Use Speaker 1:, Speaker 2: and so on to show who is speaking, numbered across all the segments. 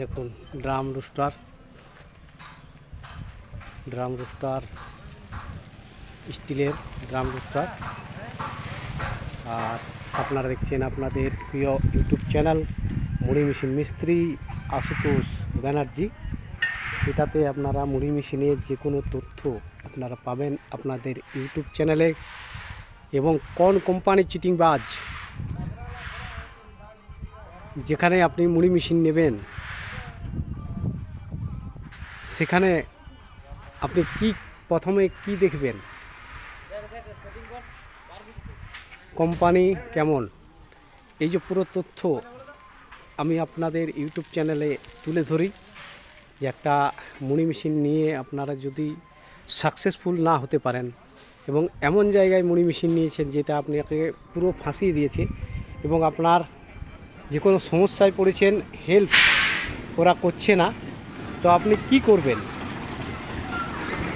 Speaker 1: দেখুন, drum roaster. Drum roaster স্টিলের drum roaster. আর আপনারা দেখছেন আপনাদের প্রিয় ইউটিউব চ্যানেল মুড়ি মেশিন মিস্ত্রি আশুতোষ ব্যানার্জি। এটাতে আপনারা মুড়ি মেশিনের যে কোনো তথ্য আপনারা পাবেন আপনাদের ইউটিউব চ্যানেলে। এবং কোন কোম্পানির চিটিংবাজ, যেখানে আপনি মুড়ি মেশিন নেবেন সেখানে আপনি কি প্রথমে কি দেখবেন? কোম্পানি কেমন? এই যে পুরো তথ্য আমি আপনাদের ইউটিউব চ্যানেলে তুলে ধরি। যে একটা মুড়ি মেশিন নিয়ে আপনারা যদি সাকসেসফুল না হতে পারেন এবং এমন জায়গায় মুড়ি মেশিন নিয়েছেন যেটা আপনাকে পুরো ফাঁসিয়ে দিয়েছে এবং আপনার যে কোনো সমস্যায় পড়েছেন হেল্প ওরা করছে না তো আপনি কি করবেন?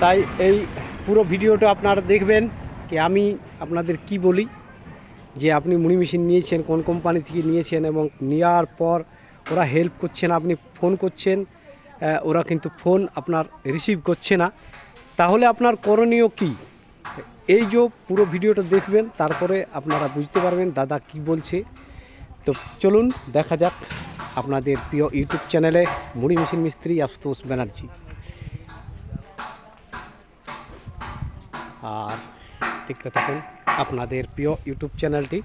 Speaker 1: তাই এই পুরো ভিডিওটা আপনারা দেখবেন কি আমি আপনাদের কি বলি? যে আপনি মুড়ি মেশিন নিয়েছেন, কোন কোম্পানি থেকে নিয়েছেন এবং নেওয়ার পর ওরা হেল্প করছে না, আপনি ফোন করছেন ওরা কিন্তু ফোন আপনার রিসিভ করছে না। তাহলে আপনার করণীয় কি? এই যে পুরো ভিডিওটা দেখবেন, তারপরে আপনারা বুঝতে পারবেন দাদা কি বলছে। তো চলুন, দেখা যাক। আপনাদের প্রিয় ইউটিউব চ্যানেলে মুড়ি মেশিন মিস্ত্রি আশুতোষ ব্যানার্জি। আর দেখতে থাকুন আপনাদের প্রিয় ইউটিউব চ্যানেলটি,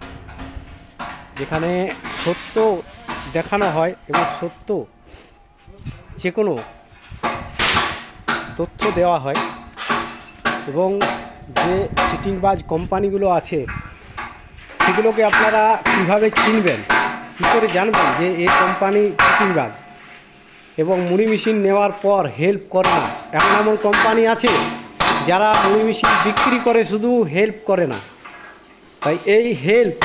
Speaker 1: যেখানে সত্য দেখানো হয় এবং সত্য যে কোনো তথ্য দেওয়া হয় এবং যে চিটিংবাজ কোম্পানিগুলো আছে, সেগুলোকে আপনারা কীভাবে চিনবেন? কী করে জানবেন যে এই কোম্পানি চিটিংবাজ এবং মুড়ি মেশিন নেওয়ার পর হেল্প করে না। এমন এমন কোম্পানি আছে যারা মুড়ি মেশিন বিক্রি করে শুধু হেল্প করে না। তাই এই হেল্প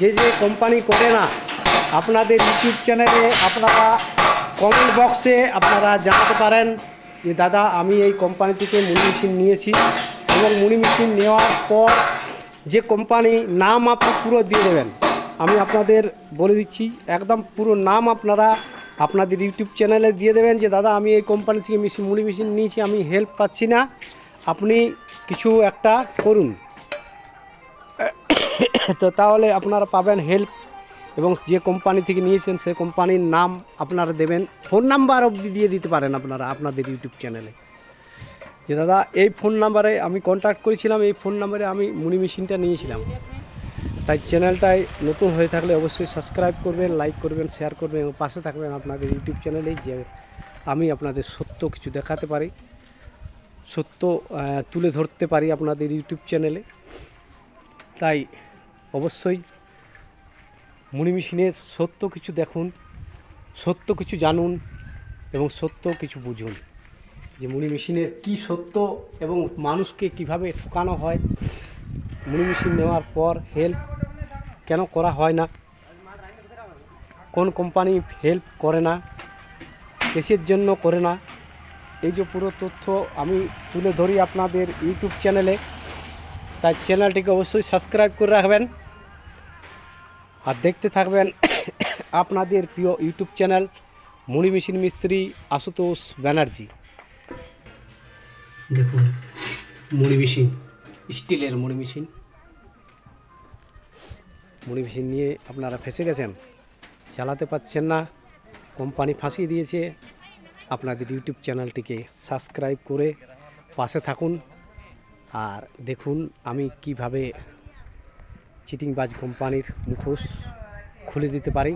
Speaker 1: যে যে কোম্পানি করে না, আপনাদের ইউটিউব চ্যানেলে আপনারা কমেন্ট বক্সে আপনারা জানাতে পারেন যে, দাদা, আমি এই কোম্পানি থেকে মুড়ি মেশিন নিয়েছি। এবং মুড়ি মেশিন নেওয়ার পর যে কোম্পানি নাম আপনি পুরো দিয়ে দেবেন। আমি আপনাদের বলে দিচ্ছি, একদম পুরো নাম আপনারা আপনাদের ইউটিউব চ্যানেলে দিয়ে দেবেন যে, দাদা, আমি এই কোম্পানি থেকে মেশিন মুড়ি মেশিন নিয়েছি, আমি হেল্প পাচ্ছি না। আপনি কিছু একটা করুন। তো তাহলে আপনারা পাবেন হেল্প এবং যে কোম্পানি থেকে নিয়েছেন, সে কোম্পানির নাম আপনারা দেবেন। ফোন নাম্বার অবধি দিয়ে দিতে পারেন আপনারা আপনাদের ইউটিউব চ্যানেলে। যে, দাদা, এই ফোন নাম্বারে আমি কন্ট্যাক্ট করেছিলাম, এই ফোন নাম্বারে আমি মুড়ি মেশিনটা নিয়েছিলাম। তাই চ্যানেলটায় নতুন হয়ে থাকলে অবশ্যই সাবস্ক্রাইব করবেন, লাইক করবেন, শেয়ার করবেন এবং পাশে থাকবেন আপনাদের ইউটিউব চ্যানেলেই যে আমি আপনাদের সত্য কিছু দেখাতে পারি, সত্য তুলে ধরতে পারি আপনাদের ইউটিউব চ্যানেলে। তাই অবশ্যই মুনি মেশিনের সত্য কিছু দেখুন, সত্য কিছু জানুন এবং সত্য কিছু বুঝুন যে মুনি মেশিনের কী সত্য এবং মানুষকে কীভাবে ঠকানো হয়। মুনি মেশিন নেওয়ার পর হেল্প কেন করা হয় না? কোন কোম্পানি হেল্প করে না? কেসের জন্য করে না? এই যে পুরো তথ্য আমি তুলে ধরি আপনাদের ইউটিউব চ্যানেলে তাই চ্যানেলটিকে অবশ্যই সাবস্ক্রাইব করে রাখবেন। আর দেখতে থাকবেন আপনাদের প্রিয় ইউটিউব চ্যানেল মুড়ি মেশিন মিস্ত্রি আশুতোষ ব্যানার্জি। দেখুন মুড়ি মেশিন স্টিলের মুড়ি মেশিন। মুড়ি মেশিন নিয়ে আপনারা ফেসে গেছেন, চালাতে পারছেন না, কোম্পানি ফাঁসিয়ে দিয়েছে। আপনাদের ইউটিউব চ্যানেলটিকে সাবস্ক্রাইব করে পাশে থাকুন। আর দেখুন আমি কীভাবে চিটিংবাজ কোম্পানির মুখোশ খুলে দিতে পারি।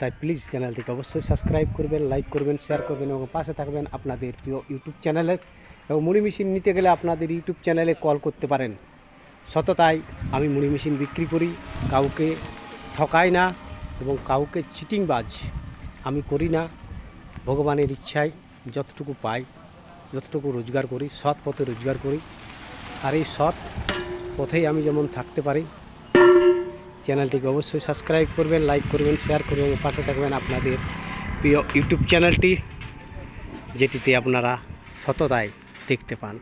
Speaker 1: তাই প্লিজ চ্যানেলটিকে অবশ্যই সাবস্ক্রাইব করবেন লাইক করবেন শেয়ার করবেন এবং পাশে থাকবেন আপনাদের প্রিয় ইউটিউব চ্যানেলের এবং মুড়ি মেশিন নিতে গেলে আপনাদের ইউটিউব চ্যানেলে কল করতে পারেন। সততাই আমি মুড়ি মেশিন বিক্রি করি, কাউকে ঠকাই না এবং কাউকে চিটিংবাজ আমি করি না। ভগবানের ইচ্ছায় যতটুকু পাই, যতটুকু রোজগার করি, সৎ পথে রোজগার করি। আর এই সৎ পথেই আমি যেমন থাকতে পারি চ্যানেলটিকে অবশ্যই সাবস্ক্রাইব করবেন লাইক করবেন শেয়ার করবেন পাশে থাকবেন আপনাদের প্রিয় ইউটিউব চ্যানেলটি, যেটিতে আপনারা সততায় দেখতে পান।